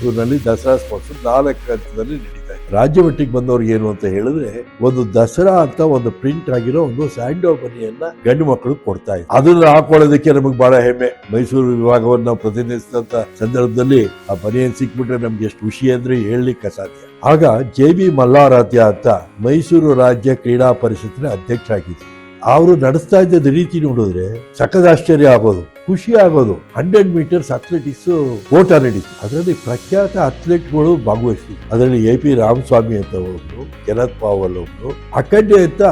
ನಲ್ಲಿ ದಸರಾ ಸ್ಪೋರ್ಟ್ಸ್ ನಾಲ್ಕು ಹಂತದಲ್ಲಿ ನಡೀತಾ ಇದೆ. ರಾಜ್ಯ ಮಟ್ಟಿಗೆ ಬಂದವ್ರಿಗೆ ಏನು ಅಂತ ಹೇಳಿದ್ರೆ, ಒಂದು ದಸರಾ ಅಂತ ಒಂದು ಪ್ರಿಂಟ್ ಆಗಿರೋ ಒಂದು ಸ್ಯಾಂಡೋ ಬನಿಯನ್ನ ಗಂಡು ಮಕ್ಕಳು ಕೊಡ್ತಾ ಇದೆ ಅದನ್ನ ಹಾಕೊಳ್ಳೋದಕ್ಕೆ ನಮಗೆ ಬಹಳ ಹೆಮ್ಮೆ. ಮೈಸೂರು ವಿಭಾಗವನ್ನು ಪ್ರತಿನಿಧಿಸಿದಂತ ಸಂದರ್ಭದಲ್ಲಿ ಆ ಬನಿಯನ್ ಸಿಕ್ಬಿಟ್ರೆ ನಮ್ಗೆ ಎಷ್ಟು ಖುಷಿ ಅಂದ್ರೆ ಹೇಳಲಿಕ್ಕೆ ಅಸಾಧ್ಯ. ಆಗ ಜೆ ಬಿ ಮಲ್ಲಾರಾಧ್ಯ ಅಂತ ಮೈಸೂರು ರಾಜ್ಯ ಕ್ರೀಡಾ ಪರಿಷತ್ನ ಅಧ್ಯಕ್ಷ ಆಗಿದ್ರು. ಅವರು ನಡೆಸ್ತಾ ಇದ್ದ ರೀತಿ ನೋಡಿದ್ರೆ ಸಖದ ಆಶ್ಚರ್ಯ ಆಗೋದು, ಖುಷಿ ಆಗೋದು. ಹಂಡ್ರೆಡ್ ಮೀಟರ್ಸ್ ಅಥ್ಲೆಟಿಕ್ಸ್ ಓಟ ನಡೀತು ಅದರಲ್ಲಿ ಪ್ರಖ್ಯಾತ ಅಥ್ಲೆಟ್ಗಳು ಭಾಗವಹಿಸ್ತಿದ್ರು ಅದರಲ್ಲಿ ಎ ಪಿ ರಾಮಸ್ವಾಮಿ ಅಂತ ಒಬ್ರು, ಕೆನತ್ ಪಾವಲ್ ಒಬ್ರು. ಅಖಂಡೆ ಅಂತ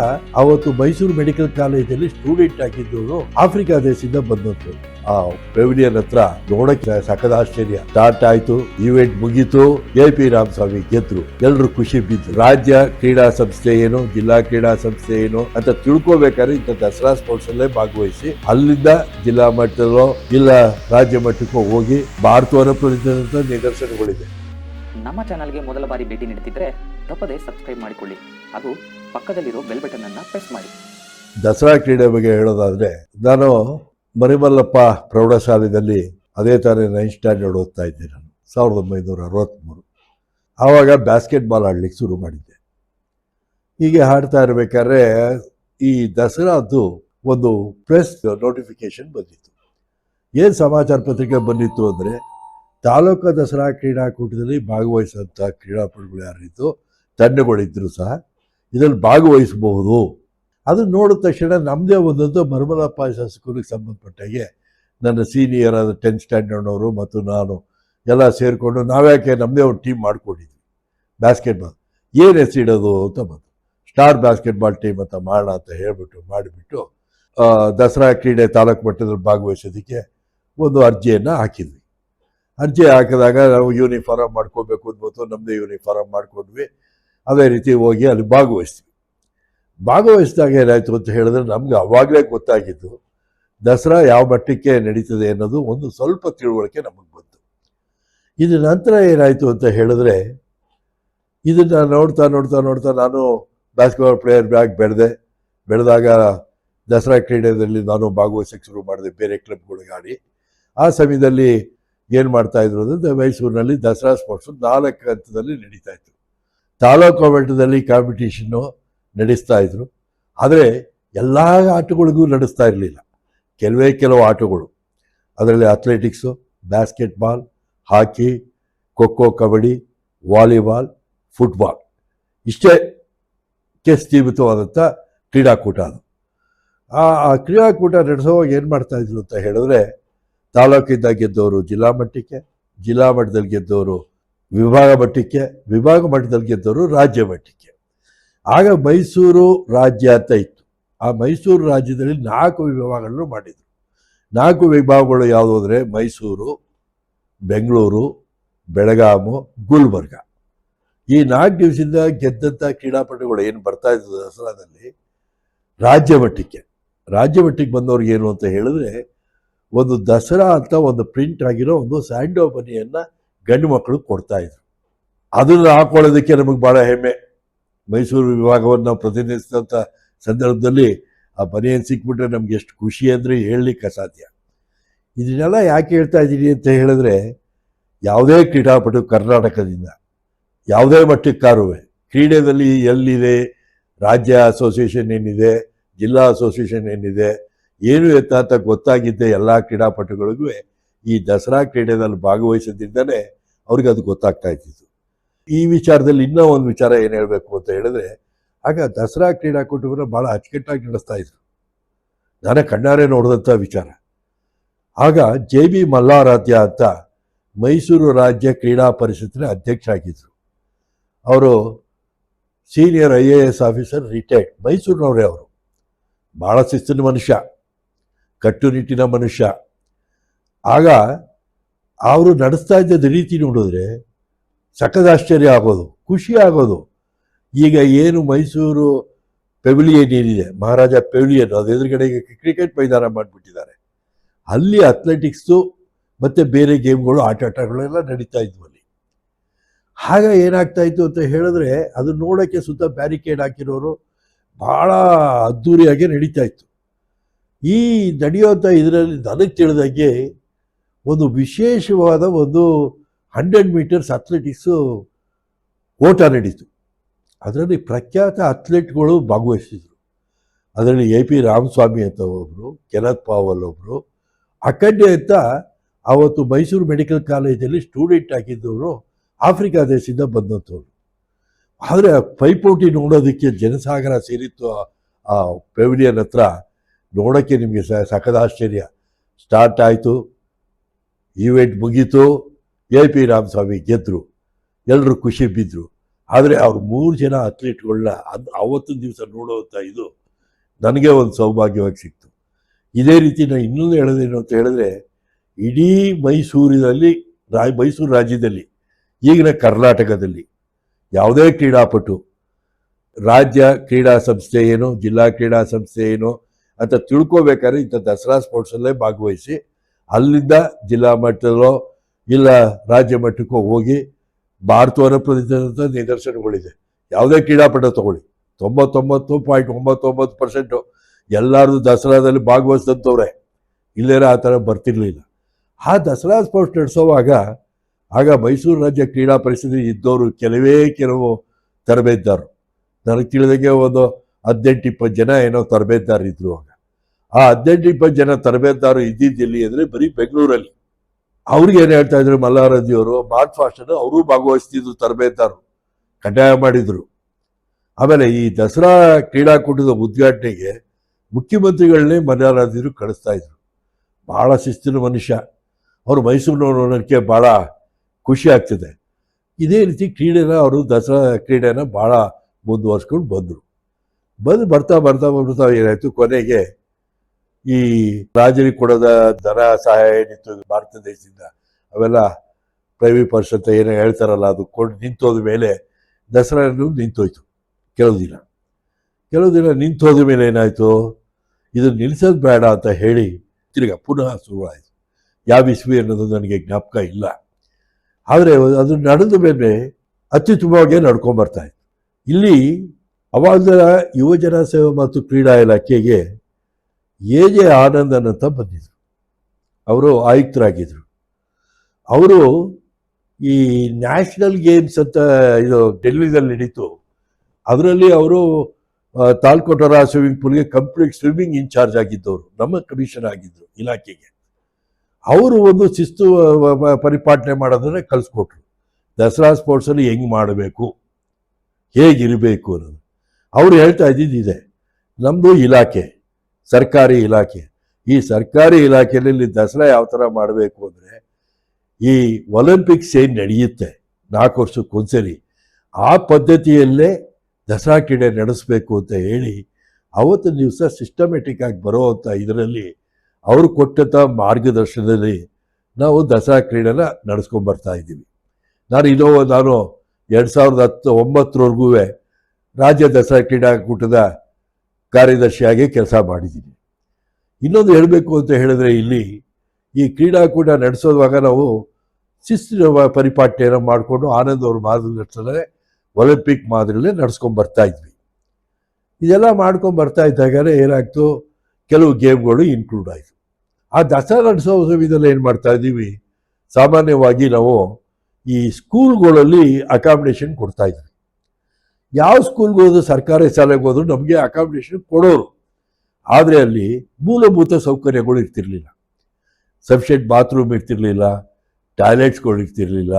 ಅವತ್ತು ಮೈಸೂರು ಮೆಡಿಕಲ್ ಕಾಲೇಜಲ್ಲಿ ಸ್ಟೂಡೆಂಟ್ ಆಗಿದ್ದವರು ಆಫ್ರಿಕಾ ದೇಶದಿಂದ ಬಂದಂತು ಆ ಪೆವಿಲಿಯನ್ ಹತ್ರ ನೋಡಕ್ಕೆ ಸಕದ ಆಶ್ಚರ್ಯ. ಸ್ಟಾರ್ಟ್ ಆಯ್ತು ಈವೆಂಟ್ ಮುಗೀತು ಎ ಪಿ ರಾಮಸ್ವಾಮಿ ಗೆದ್ರು. ಎಲ್ರು ಖುಷಿ ಬಿದ್ದು ರಾಜ್ಯ ಕ್ರೀಡಾ ಸಂಸ್ಥೆ ಏನು ಜಿಲ್ಲಾ ಕ್ರೀಡಾ ಸಂಸ್ಥೆ ಏನು ಅಂತ ತಿಳ್ಕೊಬೇಕಾದ್ರೆ ಇಂಥ ದಸರಾ ಸ್ಪೋರ್ಟ್ಸ್ ಅಲ್ಲೇ ಭಾಗವಹಿಸಿ ಅಲ್ಲಿಂದ ಜಿಲ್ಲಾ ಮಟ್ಟದಲ್ಲೋ ಇಲ್ಲ ರಾಜ್ಯ ಮಟ್ಟಕ್ಕೂ ಹೋಗಿ ಭಾರತವನ್ನು ಪ್ರತಿನಿಧಿಸಿದಂತ ನಿದರ್ಶನಗಳಿದೆ. ನಮ್ಮ ಚಾನಲ್ಗೆ ಮೊದಲ ಬಾರಿ ಭೇಟಿ ನೀಡುತ್ತಿದ್ದರೆ ತಪ್ಪದೇ ಸಬ್ಸ್ಕ್ರೈಬ್ ಮಾಡಿಕೊಳ್ಳಿ. ಹಾಗೂ ಪಕ್ಕದಲ್ಲಿರೋ ಬೆಲ್ ಬಟನ್ ಅನ್ನ ಪ್ರೆಸ್ ಮಾಡಿ. ದಸರಾ ಕ್ರೀಡೆ ಬಗ್ಗೆ ಹೇಳೋದಾದ್ರೆ ನಾನು ಮರಿಮಲ್ಲಪ್ಪ ಪ್ರೌಢಶಾಲೆಯಲ್ಲಿ ಅದೇ ತಾನೇ ನೈನ್ ಸ್ಟ್ಯಾಂಡರ್ಡ್ ಓದ್ತಾ ಇದ್ದೆ ನಾನು. ಸಾವಿರದ ಒಂಬೈನೂರ ಅರವತ್ತ್ಮೂರು ಆವಾಗ ಬ್ಯಾಸ್ಕೆಟ್ಬಾಲ್ ಆಡ್ಲಿಕ್ಕೆ ಶುರು ಮಾಡಿದ್ದೆ. ಹೀಗೆ ಹಾಡ್ತಾ ಇರಬೇಕಾದ್ರೆ ಈ ದಸರಾದ್ದು ಒಂದು ಪ್ರೆಸ್ ನೋಟಿಫಿಕೇಶನ್ ಬಂದಿತ್ತು. ಏನು ಸಮಾಚಾರ ಪತ್ರಿಕೆ ಬಂದಿತ್ತು ಅಂದರೆ, ತಾಲೂಕು ದಸರಾ ಕ್ರೀಡಾಕೂಟದಲ್ಲಿ ಭಾಗವಹಿಸುವಂಥ ಕ್ರೀಡಾಪಟುಗಳು ಯಾರಿದ್ದು ತಂಡಗಳಿದ್ದರೂ ಸಹ, ಇದರಲ್ಲಿ ಭಾಗವಹಿಸಬಹುದು. ಅದನ್ನ ನೋಡಿದ ತಕ್ಷಣ ನಮ್ಮದೇ ಒಂದೊಂದು ಮರ್ಮಲಪ್ಪ ಸ್ಕೂಲಿಗೆ ಸಂಬಂಧಪಟ್ಟಾಗೆ ನನ್ನ ಸೀನಿಯರ್ ಆದ ಟೆಂತ್ ಸ್ಟ್ಯಾಂಡರ್ಡ್ನವರು ಮತ್ತು ನಾನು ಎಲ್ಲ ಸೇರಿಕೊಂಡು ನಾವ್ಯಾಕೆ ನಮ್ಮದೇ ಒಂದು ಟೀಮ್ ಮಾಡಿಕೊಂಡಿದ್ವಿ. ಬ್ಯಾಸ್ಕೆಟ್ಬಾಲ್ ಏನು ಹೆಸರಿಡೋದು ಅಂತ ಬಂತು. ಸ್ಟಾರ್ ಬ್ಯಾಸ್ಕೆಟ್ಬಾಲ್ ಟೀಮ್ ಅಂತ ಮಾಡೋಣ ಅಂತ ಹೇಳಿಬಿಟ್ಟು ಮಾಡಿಬಿಟ್ಟು ದಸರಾ ಕ್ರೀಡೆ ತಾಲೂಕು ಮಟ್ಟದಲ್ಲಿ ಭಾಗವಹಿಸೋದಕ್ಕೆ ಒಂದು ಅರ್ಜಿಯನ್ನು ಹಾಕಿದ್ವಿ. ಅರ್ಜಿ ಹಾಕಿದಾಗ ನಾವು ಯೂನಿಫಾರ್ಮ್ ಮಾಡ್ಕೋಬೇಕು ಅಂದ್ಬಿಟ್ಟು ನಮ್ಮದೇ ಯೂನಿಫಾರ್ಮ್ ಮಾಡ್ಕೊಂಡ್ವಿ. ಅದೇ ರೀತಿ ಹೋಗಿ ಅಲ್ಲಿ ಭಾಗವಹಿಸ್ತೀವಿ. ಭಾಗವಹಿಸಿದಾಗ ಏನಾಯಿತು ಅಂತ ಹೇಳಿದ್ರೆ ನಮ್ಗೆ ಅವಾಗಲೇ ಗೊತ್ತಾಗಿದ್ದು ದಸರಾ ಯಾವ ಮಟ್ಟಕ್ಕೆ ನಡೀತದೆ ಅನ್ನೋದು ಒಂದು ಸ್ವಲ್ಪ ತಿಳುವಳಿಕೆ ನಮಗೆ ಬಂತು. ಇದ್ರ ನಂತರ ಏನಾಯಿತು ಅಂತ ಹೇಳಿದ್ರೆ ಇದನ್ನು ನೋಡ್ತಾ ನೋಡ್ತಾ ನೋಡ್ತಾ ನಾನು ಬ್ಯಾಸ್ಕೆಟ್ಬಾಲ್ ಪ್ಲೇಯರ್ ಬ್ಯಾಗ್ ಬೆಳೆದೆ. ಬೆಳೆದಾಗ ದಸರಾ ಕ್ರೀಡೆಯಲ್ಲಿ ನಾನು ಭಾಗವಹಿಸಕ್ಕೆ ಶುರು ಮಾಡಿದೆ ಬೇರೆ ಕ್ಲಬ್ಗಳಿಗೆ ಆಡಿ. ಆ ಸಮಯದಲ್ಲಿ ಏನು ಮಾಡ್ತಾ ಇದ್ರು ಅಂದರೆ ಮೈಸೂರಿನಲ್ಲಿ ದಸರಾ ಸ್ಪೋರ್ಟ್ಸು ನಾಲ್ಕು ಹಂತದಲ್ಲಿ ನಡೀತಾ ಇತ್ತು. ತಾಲೂಕು ಮಟ್ಟದಲ್ಲಿ ಕಾಂಪಿಟೇಷನ್ನು ನಡೆಸ್ತಾ ಇದ್ರು. ಆದರೆ ಎಲ್ಲ ಆಟಗಳಿಗೂ ನಡೆಸ್ತಾ ಇರಲಿಲ್ಲ. ಕೆಲವೇ ಕೆಲವು ಆಟಗಳು. ಅದರಲ್ಲಿ athletics basketball hockey kho kho, kabaddi volleyball football ಇಷ್ಟೇ ಕೆ ಸೀಮಿತವಾದಂಥ ಕ್ರೀಡಾಕೂಟ ಅದು. ಆ ಆ ಕ್ರೀಡಾಕೂಟ ನಡೆಸೋವಾಗ ಏನು ಮಾಡ್ತಾಯಿದ್ರು ಅಂತ ಹೇಳಿದ್ರೆ, ತಾಲೂಕಿಂದ ಗೆದ್ದವರು ಜಿಲ್ಲಾ ಮಟ್ಟಕ್ಕೆ, ಜಿಲ್ಲಾ ಮಟ್ಟದಲ್ಲಿ ಗೆದ್ದವರು ವಿಭಾಗ ಮಟ್ಟಕ್ಕೆ, ವಿಭಾಗ ಮಟ್ಟದಲ್ಲಿ ಗೆದ್ದವರು ರಾಜ್ಯ ಮಟ್ಟಕ್ಕೆ. ಆಗ ಮೈಸೂರು ರಾಜ್ಯ ಅಂತ ಇತ್ತು. ಆ ಮೈಸೂರು ರಾಜ್ಯದಲ್ಲಿ ನಾಲ್ಕು ವಿಭಾಗಗಳನ್ನು ಮಾಡಿದರು. ನಾಲ್ಕು ವಿಭಾಗಗಳು ಯಾವುದು ಅಂದರೆ ಮೈಸೂರು, ಬೆಂಗಳೂರು, ಬೆಳಗಾಮು, ಗುಲ್ಬರ್ಗ. ಈ ನಾಲ್ಕು ದಿವಸದಿಂದ ಗೆದ್ದಂಥ ಕ್ರೀಡಾಪಟುಗಳು ಏನು ಬರ್ತಾ ಇದ್ದವು ದಸರಾದಲ್ಲಿ? ರಾಜ್ಯ ಮಟ್ಟಕ್ಕೆ. ರಾಜ್ಯ ಮಟ್ಟಕ್ಕೆ ಬಂದವ್ರಿಗೆ ಏನು ಅಂತ ಹೇಳಿದ್ರೆ ಒಂದು ದಸರಾ ಅಂತ ಒಂದು ಪ್ರಿಂಟ್ ಆಗಿರೋ ಒಂದು ಸ್ಯಾಂಡೋ ಬನಿಯನ್ನ ಗಂಡು ಮಕ್ಕಳು ಕೊಡ್ತಾ ಇದ್ರು. ಅದನ್ನು ಹಾಕೊಳ್ಳೋದಕ್ಕೆ ನಮಗೆ ಭಾಳ ಹೆಮ್ಮೆ. ಮೈಸೂರು ವಿಭಾಗವನ್ನು ನಾವು ಪ್ರತಿನಿಧಿಸಿದಂಥ ಸಂದರ್ಭದಲ್ಲಿ ಆ ಬನಿಯನ್ ಸಿಕ್ಬಿಟ್ರೆ ನಮ್ಗೆ ಎಷ್ಟು ಖುಷಿ ಅಂದರೆ ಹೇಳಲಿಕ್ಕೆ ಅಸಾಧ್ಯ. ಇದನ್ನೆಲ್ಲ ಯಾಕೆ ಹೇಳ್ತಾ ಇದ್ದೀನಿ ಅಂತ ಹೇಳಿದ್ರೆ ಯಾವುದೇ ಕ್ರೀಡಾಪಟು ಕರ್ನಾಟಕದಿಂದ, ಯಾವುದೇ ಮಟ್ಟಕ್ಕಾರು ಕ್ರೀಡೆಯಲ್ಲಿ ಎಲ್ಲಿದೆ, ರಾಜ್ಯ ಅಸೋಸಿಯೇಷನ್ ಏನಿದೆ, ಜಿಲ್ಲಾ ಅಸೋಸಿಯೇಷನ್ ಏನಿದೆ, ಏನು ಎತ್ತ ಅಂತ ಗೊತ್ತಾಗಿದ್ದೆ ಎಲ್ಲ ಕ್ರೀಡಾಪಟುಗಳಿಗೂ ಈ ದಸರಾ ಕ್ರೀಡೆಯಲ್ಲಿ ಭಾಗವಹಿಸೋದ್ರಿಂದನೇ ಅವ್ರಿಗೆ ಅದು ಗೊತ್ತಾಗ್ತಾ ಇದ್ದಿತ್ತು ಈ ವಿಚಾರದಲ್ಲಿ ಇನ್ನೂ ಒಂದು ವಿಚಾರ ಏನು ಹೇಳಬೇಕು ಅಂತ ಹೇಳಿದ್ರೆ, ಆಗ ದಸರಾ ಕ್ರೀಡಾಕೂಟವನ್ನು ಭಾಳ ಅಚ್ಚುಕಟ್ಟಾಗಿ ನಡೆಸ್ತಾ ಇದ್ರು. ನಾನೇ ಕಣ್ಣಾರೆ ನೋಡಿದಂಥ ವಿಚಾರ. ಆಗ ಜೆ ಬಿ ಮಲ್ಲಾರಾಧ್ಯ ಅಂತ ಮೈಸೂರು ರಾಜ್ಯ ಕ್ರೀಡಾ ಪರಿಷತ್ತಿನ ಅಧ್ಯಕ್ಷ ಆಗಿದ್ದರು ಅವರು senior I A S officer retired, ಮೈಸೂರಿನವರೇ ಅವರು. ಭಾಳ ಶಿಸ್ತಿನ ಮನುಷ್ಯ, ಕಟ್ಟುನಿಟ್ಟಿನ ಮನುಷ್ಯ. ಆಗ ಅವರು ನಡೆಸ್ತಾ ಇದ್ದ ರೀತಿ ನೋಡಿದ್ರೆ ಸಖತ್ ಆಶ್ಚರ್ಯ ಆಗೋದು, ಖುಷಿ ಆಗೋದು. ಈಗ ಏನು ಮೈಸೂರು ಪೆವಿಲಿಯನ್ ಏನಿದೆ, ಮಹಾರಾಜ ಪೆವಿಲಿಯನ್ ಅದು ಎದುರುಗಡೆಗೆ ಕ್ರಿಕೆಟ್ ಮೈದಾನ ಮಾಡಿಬಿಟ್ಟಿದ್ದಾರೆ. ಅಲ್ಲಿ ಅಥ್ಲೆಟಿಕ್ಸು ಮತ್ತು ಬೇರೆ ಗೇಮ್ಗಳು, ಆಟ ಆಟಗಳೆಲ್ಲ ನಡೀತಾ ಇದ್ವು ಅಲ್ಲಿ. ಆಗ ಏನಾಗ್ತಾ ಇತ್ತು ಅಂತ ಹೇಳಿದ್ರೆ ಅದು ನೋಡೋಕ್ಕೆ ಸುತ್ತ ಬ್ಯಾರಿಕೇಡ್ ಹಾಕಿರೋರು ಭಾಳ ಅದ್ಧೂರಿಯಾಗಿ ನಡೀತಾ ಇತ್ತು. ಈ ನಡೆಯುವಂಥ ಇದರಲ್ಲಿ ನನಗೆ ತಿಳಿದಂಗೆ ಒಂದು ವಿಶೇಷವಾದ ಒಂದು ಹಂಡ್ರೆಡ್ ಮೀಟರ್ಸ್ ಅಥ್ಲೆಟಿಕ್ಸು ಓಟ ನಡೀತು ಅದರಲ್ಲಿ ಪ್ರಖ್ಯಾತ ಅಥ್ಲೆಟ್ಗಳು ಭಾಗವಹಿಸಿದ್ರು. ಅದರಲ್ಲಿ ಎ ಪಿ ರಾಮಸ್ವಾಮಿ ಅಂತ ಒಬ್ಬರು ಕೆನತ್ ಪಾವಲ್ ಒಬ್ಬರು ಅಖಂಡೆ ಅಂತ ಆವತ್ತು ಮೈಸೂರು ಮೆಡಿಕಲ್ ಕಾಲೇಜಲ್ಲಿ ಸ್ಟೂಡೆಂಟ್ ಆಗಿದ್ದವರು ಆಫ್ರಿಕಾ ದೇಶದಿಂದ ಬಂದಂಥವ್ರು. ಆದರೆ ಪೈಪೋಟಿ ನೋಡೋದಕ್ಕೆ ಜನಸಾಗರ ಸೇರಿತ್ತು ಆ- ಪೆವಿಲಿಯನ್ ಹತ್ರ. ನೋಡೋಕ್ಕೆ ನಿಮಗೆ ಸ ಸಖತ್ ಆಶ್ಚರ್ಯ. ಸ್ಟಾರ್ಟ್ ಆಯಿತು. ಈವೆಂಟ್ ಮುಗೀತು. ಎ ಪಿ ರಾಮಸ್ವಾಮಿ ಗೆದ್ದರು ಎಲ್ಲರೂ ಖುಷಿ ಬಿದ್ದರು ಆದರೆ ಅವ್ರು ಮೂರು ಜನ ಅಥ್ಲೀಟ್ಗಳನ್ನ ಅದು ಅವತ್ತಿನ ದಿವಸ ನೋಡುವಂಥ ಇದು ನನಗೆ ಒಂದು ಸೌಭಾಗ್ಯವಾಗಿ ಸಿಕ್ತು. ಇದೇ ರೀತಿ ನಾನು ಇನ್ನೊಂದು ಹೇಳೋದೇನು ಅಂತ ಹೇಳಿದ್ರೆ, ಇಡೀ ಮೈಸೂರಿನಲ್ಲಿ ರಾ ಮೈಸೂರು ರಾಜ್ಯದಲ್ಲಿ ಈಗಿನ ಕರ್ನಾಟಕದಲ್ಲಿ ಯಾವುದೇ ಕ್ರೀಡಾಪಟು, ರಾಜ್ಯ ಕ್ರೀಡಾ ಸಂಸ್ಥೆ ಏನು, ಜಿಲ್ಲಾ ಕ್ರೀಡಾ ಸಂಸ್ಥೆ ಏನು ಅಂತ ತಿಳ್ಕೊಬೇಕಾದ್ರೆ ಇಂಥ ದಸರಾ ಸ್ಪೋರ್ಟ್ಸಲ್ಲೇ ಭಾಗವಹಿಸಿ, ಅಲ್ಲಿಂದ ಜಿಲ್ಲಾ ಮಟ್ಟದಲ್ಲೋ ಇಲ್ಲ ರಾಜ್ಯ ಮಟ್ಟಕ್ಕೂ ಹೋಗಿ ಭಾರತವನ್ನು ಪ್ರತಿನಿಧಿಸಿದಂಥ ನಿದರ್ಶನಗಳಿದೆ. ಯಾವುದೇ ಕ್ರೀಡಾಪಟ ತಗೊಳ್ಳಿ. ತೊಂಬತ್ತೊಂಬತ್ತು ಪಾಯಿಂಟ್ ಒಂಬತ್ತೊಂಬತ್ತು ಪರ್ಸೆಂಟು ಎಲ್ಲರದು ದಸರಾದಲ್ಲಿ ಭಾಗವಹಿಸಿದಂಥವ್ರೆ. ಇಲ್ಲೇರ ಆ ಥರ ಬರ್ತಿರಲಿಲ್ಲ. ಆ ದಸರಾ ಸ್ಪೋರ್ಟ್ಸ್ ನಡೆಸೋವಾಗ ಆಗ ಮೈಸೂರು ರಾಜ್ಯ ಕ್ರೀಡಾ ಪರಿಸ್ಥಿತಿ ಇದ್ದವರು ಕೆಲವೇ ಕೆಲವು ತರಬೇತಿದಾರರು. ನನಗೆ ತಿಳಿದಂಗೆ ಒಂದು ಹದಿನೆಂಟು ಇಪ್ಪತ್ತು ಜನ ಏನೋ ತರಬೇತಿದಾರರು ಇದ್ದರು ಆಗ. ಆ ಹದಿನೆಂಟು ಇಪ್ಪತ್ತು ಜನ ತರಬೇತಿದಾರರು ಇದ್ದಿದ್ದು ಎಲ್ಲಿ ಅಂದರೆ ಬರೀ ಬೆಂಗಳೂರಲ್ಲಿ. ಅವ್ರಿಗೆ ಏನು ಹೇಳ್ತಾ ಇದ್ರು ಮಲ್ಲಾರದಿಯವರು, ಮಾರ್ಚ್ ಫಾಸ್ಟನ್ನು ಅವರು ಭಾಗವಹಿಸ್ತಿದ್ರು ತರಬೇತಾರು. ಕಡ್ಡಾಯ ಮಾಡಿದ್ರು. ಆಮೇಲೆ ಈ ದಸರಾ ಕ್ರೀಡಾಕೂಟದ ಉದ್ಘಾಟನೆಗೆ ಮುಖ್ಯಮಂತ್ರಿಗಳನ್ನೇ ಮಲ್ಲಾರದಿಯರು ಕಳಿಸ್ತಾ ಇದ್ರು. ಬಹಳ ಶಿಸ್ತಿನ ಮನುಷ್ಯ. ಅವರು ಮೈಸೂರಿನವರು ಅನ್ನೋಕ್ಕೆ ಭಾಳ ಖುಷಿ ಆಗ್ತದೆ. ಇದೇ ರೀತಿ ಕ್ರೀಡೆನ ಅವರು ದಸರಾ ಕ್ರೀಡೆನ ಭಾಳ ಮುಂದುವರ್ಸ್ಕೊಂಡು ಬಂದರು. ಬಂದು ಬರ್ತಾ ಬರ್ತಾ ಬರ್ತಾ ಏನಾಯಿತು? ಕೊನೆಗೆ ಈ ರಾಜರಿಗೆ ಕೊಡದ ಧನ ಸಹಾಯ ಏನಿತ್ತು ಭಾರತ ದೇಶದಿಂದ? ಅವೆಲ್ಲ ಪ್ರೈವಿ ಪರಿಷತ್ ಏನೋ ಹೇಳ್ತಾರಲ್ಲ, ಅದು ಕೊಡ್, ನಿಂತೋದ ಮೇಲೆ ದಸರಾ ನಿಂತೋಯ್ತು ಕೆಲವು ದಿನ. ಕೆಲವು ದಿನ ನಿಂತೋದ ಮೇಲೆ ಏನಾಯಿತು? ಇದು ನಿಲ್ಲಿಸೋದು ಬೇಡ ಅಂತ ಹೇಳಿ ತಿರ್ಗಾ ಪುನಃ ಶುರುವಾಯಿತು. ಯಾವ ಇಸ್ವಿ ಅನ್ನೋದು ನನಗೆ ಜ್ಞಾಪಕ ಇಲ್ಲ. ಆದರೆ ಅದು ನಡೆದ ಮೇಲೆ ಅತ್ಯುತ್ತಮವಾಗಿ ಇತ್ತು. ಇಲ್ಲಿ ಅವಾಗ ಯುವಜನ ಸೇವೆ ಮತ್ತು ಕ್ರೀಡಾ ಇಲಾಖೆಗೆ ಎ ಜೆ ಆನಂದನ್ ಅಂತ ಬಂದಿದ್ರು. ಅವರು ಆಯುಕ್ತರಾಗಿದ್ದರು ಅವರು ಈ ನ್ಯಾಷನಲ್ ಗೇಮ್ಸ್ ಅಂತ ಇದು ಡೆಲ್ಲಿದಲ್ಲಿ ನಡೀತು. ಅದರಲ್ಲಿ ಅವರು ತಾಲ್ಕೋಟರ ಸ್ವಿಮ್ಮಿಂಗ್ ಪೂಲ್ಗೆ ಕಂಪ್ಲೀಟ್ ಸ್ವಿಮ್ಮಿಂಗ್ ಇನ್ಚಾರ್ಜ್ ಆಗಿದ್ದವರು. ನಮ್ಮ ಕಮಿಷನ್ ಆಗಿದ್ದರು ಇಲಾಖೆಗೆ. ಅವರು ಒಂದು ಶಿಸ್ತು ಪರಿಪಾಲನೆ ಮಾಡೋದನ್ನ ಕಲಿಸ್ಕೊಟ್ರು. ದಸರಾ ಸ್ಪೋರ್ಟ್ಸಲ್ಲಿ ಹೆಂಗೆ ಮಾಡಬೇಕು? ಹೇಗಿರಬೇಕು ಅನ್ನೋದು. ಅವರು ಹೇಳ್ತಾ ಇದ್ದಿದ್ದಿದೆ ನಮ್ಮದು ಇಲಾಖೆ. ಸರ್ಕಾರಿ ಇಲಾಖೆ. ಈ ಸರ್ಕಾರಿ ಇಲಾಖೆಯಲ್ಲಿ ದಸರಾ ಯಾವ ಥರ ಮಾಡಬೇಕು ಅಂದರೆ ಈ ಒಲಿಂಪಿಕ್ಸ್ ಏನು ನಡೆಯುತ್ತೆ ನಾಲ್ಕು ವರ್ಷಕ್ಕೊಂದ್ಸರಿ ಆ ಪದ್ಧತಿಯಲ್ಲೇ ದಸರಾ ಕ್ರೀಡೆ ನಡೆಸಬೇಕು ಅಂತ ಹೇಳಿ ಅವತ್ತು ದಿವಸ ಸಿಸ್ಟಮೆಟಿಕ್ ಆಗಿ ಬರೋವಂಥ ಇದರಲ್ಲಿ ಅವರು ಕೊಟ್ಟಂಥ ಮಾರ್ಗದರ್ಶನದಲ್ಲಿ ನಾವು ದಸರಾ ಕ್ರೀಡೆನ ನಡೆಸ್ಕೊಂಡು ಬರ್ತಾ ಇದ್ದೀವಿ. ನಾನು ಇನ್ನೋ ನಾನು ಎರಡು ಸಾವಿರದ ಹತ್ತು ಒಂಬತ್ತರವರೆಗೂ ರಾಜ್ಯ ದಸರಾ ಕ್ರೀಡಾಕೂಟದ ಕಾರ್ಯದರ್ಶಿಯಾಗಿ ಕೆಲಸ ಮಾಡಿದ್ದೀನಿ. ಇನ್ನೊಂದು ಹೇಳಬೇಕು ಅಂತ ಹೇಳಿದ್ರೆ ಇಲ್ಲಿ ಈ ಕ್ರೀಡಾಕೂಟ ನಡೆಸೋವಾಗ ನಾವು ಶಿಸ್ತಿನ ಪರಿಪಾಠ್ಯನ ಮಾಡಿಕೊಂಡು ಆನಂದ್ ಅವ್ರ ಮಾದರಿ ಒಲಿಂಪಿಕ್ ಮಾದರಿಯಲ್ಲೇ ನಡ್ಸ್ಕೊಂಡು ಬರ್ತಾ ಇದ್ವಿ. ಇದೆಲ್ಲ ಮಾಡ್ಕೊಂಡು ಬರ್ತಾ ಇದ್ದಾಗಲೇ ಏನಾಗ್ತು? ಕೆಲವು ಗೇಮ್ಗಳು ಇನ್ಕ್ಲೂಡ್ ಆಯಿತು. ಆ ದಸರಾ ನಡೆಸೋ ಸಮಯದಲ್ಲಿ ಏನು ಮಾಡ್ತಾ ಇದ್ದೀವಿ? ಸಾಮಾನ್ಯವಾಗಿ ನಾವು ಈ ಸ್ಕೂಲ್ಗಳಲ್ಲಿ ಅಕಾಮಿಡೇಷನ್ ಕೊಡ್ತಾ ಇದ್ವಿ. ಯಾವ ಸ್ಕೂಲ್ಗೆ ಹೋದ್ರು, ಸರ್ಕಾರಿ ಶಾಲೆಗೆ ಹೋದ್ರು ನಮಗೆ ಅಕಾಮಿಡೇಷನ್ ಕೊಡೋರು. ಆದರೆ ಅಲ್ಲಿ ಮೂಲಭೂತ ಸೌಕರ್ಯಗಳು ಇರ್ತಿರ್ಲಿಲ್ಲ. ಸಫಿಷಿಯೆಂಟ್ ಬಾತ್ರೂಮ್ ಇರ್ತಿರ್ಲಿಲ್ಲ ಟಾಯ್ಲೆಟ್ಸ್ಗಳು ಇರ್ತಿರ್ಲಿಲ್ಲ,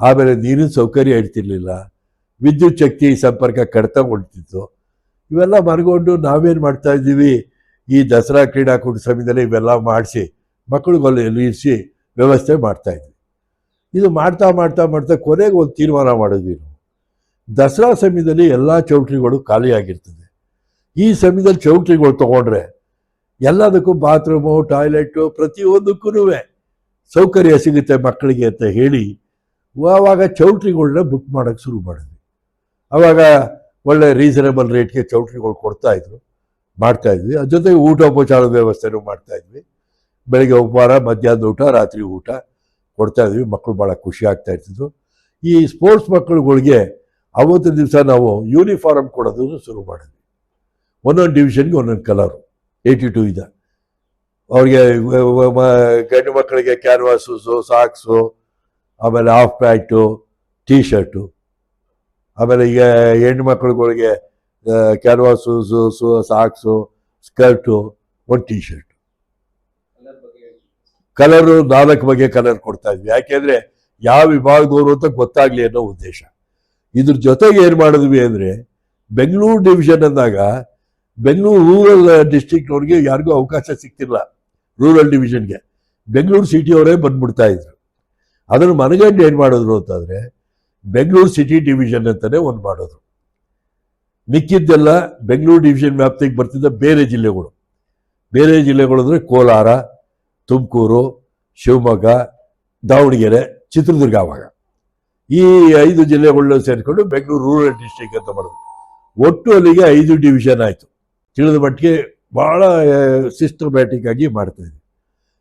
ಆಮೇಲೆ ನೀರಿನ ಸೌಕರ್ಯ ಇರ್ತಿರ್ಲಿಲ್ಲ, ವಿದ್ಯುತ್ ಶಕ್ತಿ ಸಂಪರ್ಕ ಕಡಿತಗೊಳ್ತಿತ್ತು ಇವೆಲ್ಲ ಮರ್ಕೊಂಡು ನಾವೇನು ಮಾಡ್ತಾ ಇದ್ದೀವಿ? ಈ ದಸರಾ ಕ್ರೀಡಾಕೂಟ ಸಮಯದಲ್ಲಿ ಇವೆಲ್ಲ ಮಾಡಿಸಿ ಮಕ್ಕಳಿಗೆ ಇರಿಸಿ ವ್ಯವಸ್ಥೆ ಮಾಡ್ತಾ ಇದ್ವಿ. ಇದು ಮಾಡ್ತಾ ಮಾಡ್ತಾ ಮಾಡ್ತಾ ಕೊನೆಗೆ ಒಂದು ತೀರ್ಮಾನ ಮಾಡಿದ್ವಿ ನಾವು. ದಸರಾ ಸಮಯದಲ್ಲಿ ಎಲ್ಲ ಚೌಟ್ರಿಗಳು ಖಾಲಿಯಾಗಿರ್ತದೆ. ಈ ಸಮಯದಲ್ಲಿ ಚೌಟ್ರಿಗಳು ತಗೊಂಡ್ರೆ ಎಲ್ಲದಕ್ಕೂ ಬಾತ್ರೂಮು, ಟಾಯ್ಲೆಟು ಪ್ರತಿಯೊಂದಕ್ಕೂ ಸೌಕರ್ಯ ಸಿಗುತ್ತೆ ಮಕ್ಕಳಿಗೆ ಅಂತ ಹೇಳಿ ಆವಾಗ ಚೌಟ್ರಿಗಳನ್ನ ಬುಕ್ ಮಾಡೋಕ್ಕೆ ಶುರು ಮಾಡಿದ್ವಿ. ಆವಾಗ ಒಳ್ಳೆ ರೀಸನೇಬಲ್ ರೇಟ್ಗೆ ಚೌಟ್ರಿಗಳು ಕೊಡ್ತಾ ಮಾಡ್ತಾಯಿದ್ವಿ ಅದ್ರ ಜೊತೆಗೆ ಊಟೋಪಚಾರದ ವ್ಯವಸ್ಥೆನೂ ಮಾಡ್ತಾ ಇದ್ವಿ. ಬೆಳಗ್ಗೆ ಉಪಹಾರ ಮಧ್ಯಾಹ್ನದ ಊಟ, ರಾತ್ರಿ ಊಟ ಕೊಡ್ತಾ ಇದ್ವಿ. ಮಕ್ಕಳು ಭಾಳ ಖುಷಿ ಆಗ್ತಾ ಇರ್ತಿದ್ರು ಈ ಸ್ಪೋರ್ಟ್ಸ್ ಮಕ್ಕಳುಗಳಿಗೆ ಅವತ್ತಿನ ದಿವಸ ನಾವು ಯೂನಿಫಾರ್ಮ್ ಕೊಡೋದನ್ನು ಶುರು ಮಾಡಿದ್ವಿ. ಒಂದೊಂದು ಡಿವಿಷನ್ಗೆ ಒಂದೊಂದು ಕಲರು ಏಯ್ಟಿ ಟು ಇದೆ. ಅವ್ರಿಗೆ, ಗಂಡು ಮಕ್ಕಳಿಗೆ ಕ್ಯಾನ್ವಾಸಸ್ಸು ಸಾಕ್ಸು ಆಮೇಲೆ ಹಾಫ್ ಪ್ಯಾಂಟು ಟೀ ಶರ್ಟು ಆಮೇಲೆ ಈಗ ಹೆಣ್ಣು ಮಕ್ಕಳುಗಳಿಗೆ ಕ್ಯಾನ್ವಾಸು ಸು ಸಾಕ್ಸು ಸ್ಕರ್ಟು ಒಂದು ಟೀ ಶರ್ಟ್ ಕಲರು ನಾಲ್ಕು ಬಗೆ ಕಲರ್ ಕೊಡ್ತಾ ಇದ್ವಿ. ಯಾಕೆಂದರೆ ಯಾವ ವಿಭಾಗದವರು ಅಂತ ಗೊತ್ತಾಗಲಿ ಅನ್ನೋ ಉದ್ದೇಶ. ಇದ್ರ ಜೊತೆಗೆ ಏನು ಮಾಡಿದ್ವಿ ಅಂದ್ರೆ ಬೆಂಗಳೂರು ಡಿವಿಷನ್ ಅಂದಾಗ ಬೆಂಗಳೂರು ರೂರಲ್ ಡಿಸ್ಟಿಕ್ನವ್ರಿಗೆ ಯಾರಿಗೂ ಅವಕಾಶ ಸಿಕ್ತಿಲ್ಲ ರೂರಲ್ ಡಿವಿಷನ್ಗೆ ಬೆಂಗಳೂರು ಸಿಟಿಯವರೇ ಬಂದ್ಬಿಡ್ತಾ ಇದ್ರು. ಅದನ್ನು ಮನಗಂಡು ಏನು ಮಾಡಿದ್ರು ಅಂತಂದ್ರೆ ಬೆಂಗಳೂರು ಸಿಟಿ ಡಿವಿಷನ್ ಅಂತಲೇ ಒಂದು ಮಾಡೋದು ಮಿಕ್ಕಿದ್ದೆಲ್ಲ ಬೆಂಗಳೂರು ಡಿವಿಷನ್ ವ್ಯಾಪ್ತಿಗೆ ಬರ್ತಿದ್ದ ಬೇರೆ ಜಿಲ್ಲೆಗಳು. ಬೇರೆ ಜಿಲ್ಲೆಗಳು ಅಂದರೆ ಕೋಲಾರ, ತುಮಕೂರು, ಶಿವಮೊಗ್ಗ, ದಾವಣಗೆರೆ, ಚಿತ್ರದುರ್ಗ ಅವಾಗ. ಈ ಐದು ಜಿಲ್ಲೆಗಳನ್ನ ಸೇರಿಕೊಂಡು ಬೆಂಗಳೂರು ರೂರಲ್ ಡಿಸ್ಟ್ರಿಕ್ಟ್ ಅಂತ ಮಾಡಿದ್ರು ಒಟ್ಟು ಅಲ್ಲಿಗೆ ಐದು ಡಿವಿಷನ್ ಆಯಿತು. ತಿಳಿದ ಮಟ್ಟಿಗೆ ಭಾಳ ಸಿಸ್ಟಮ್ಯಾಟಿಕ್ ಆಗಿ ಮಾಡ್ತಾ ಇದ್ವಿ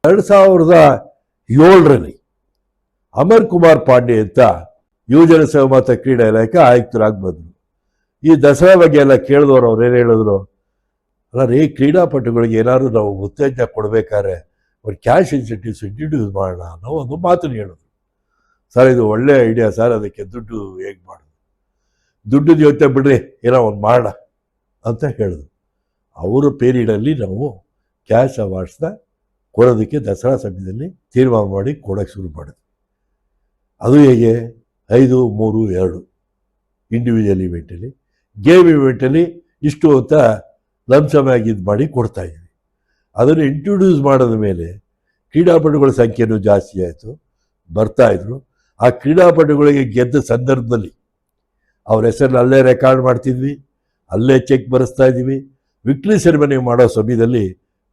ಎರಡು ಸಾವಿರದ ಏಳರಲ್ಲಿ ಅಮರ್ ಕುಮಾರ್ ಪಾಂಡೆ ಅಂತ ಯುವಜನ ಸೇವಾ ಮತ್ತು ಕ್ರೀಡಾ ಇಲಾಖೆ ಆಯುಕ್ತರಾಗಿ ಬಂದರು. ಈ ದಸರಾ ಬಗ್ಗೆ ಎಲ್ಲ ಕೇಳಿದವರು, ಅವ್ರು ಏನು ಹೇಳಿದ್ರು? ಅಲ್ಲ ರೀ, ಕ್ರೀಡಾಪಟುಗಳಿಗೆ ಏನಾದರೂ ನಾವು ಉತ್ತೇಜನ ಕೊಡಬೇಕಾದ್ರೆ ಅವ್ರು ಕ್ಯಾಶ್ ಇನ್ಸೆಂಟಿವ್ಸ್ ಇಂಟ್ರಡ್ಯೂಸ್ ಮಾಡೋಣ ಅನ್ನೋ ಒಂದು ಮಾತನ್ನು ಹೇಳಿದ್ರು. ಸರ್, ಇದು ಒಳ್ಳೆ ಐಡಿಯಾ ಸರ್, ಅದಕ್ಕೆ ದುಡ್ಡು ಹೇಗೆ ಮಾಡೋದು? ದುಡ್ಡು ಜೊತೆ ಬಿಡ್ರಿ, ಏನೋ ಒಂದು ಮಾಡೋಣ ಅಂತ ಹೇಳಿದ್ರು ಅವರ ಪೀರಿಯಡಲ್ಲಿ ನಾವು ಕ್ಯಾಶ್ ಅವಾರ್ಡ್ಸ್ನ ಕೊಡೋದಕ್ಕೆ ದಸರಾ ಸಮಯದಲ್ಲಿ ತೀರ್ಮಾನ ಮಾಡಿ ಕೊಡೋಕ್ಕೆ ಶುರು ಮಾಡಿದ್ವಿ. ಅದು ಹೇಗೆ? ಐದು, ಮೂರು, ಎರಡು ಇಂಡಿವಿಜುವಲ್ ಇವೆಂಟಲ್ಲಿ ಗೇಮ್ ಇವೆಂಟಲ್ಲಿ ಇಷ್ಟು ಅಂತ ಲಂಸಮಾಗಿ ಇದು ಮಾಡಿ ಕೊಡ್ತಾ ಇದ್ವಿ. ಅದನ್ನು ಇಂಟ್ರೊಡ್ಯೂಸ್ ಮಾಡಿದ ಮೇಲೆ ಕ್ರೀಡಾಪಟುಗಳ ಸಂಖ್ಯೆಯೂ ಜಾಸ್ತಿ ಆಯಿತು. ಬರ್ತಾ ಇದ್ರು. ಆ ಕ್ರೀಡಾಪಟುಗಳಿಗೆ ಗೆದ್ದ ಸಂದರ್ಭದಲ್ಲಿ ಅವ್ರ ಹೆಸರನ್ನ ಅಲ್ಲೇ ರೆಕಾರ್ಡ್ ಮಾಡ್ತಿದ್ವಿ, ಅಲ್ಲೇ ಚೆಕ್ ಬರೆಸ್ತಾ ಇದ್ವಿ. ವಿಕ್ಟ್ರಿ ಸೆರೆಮನಿ ಮಾಡೋ ಸಮಯದಲ್ಲಿ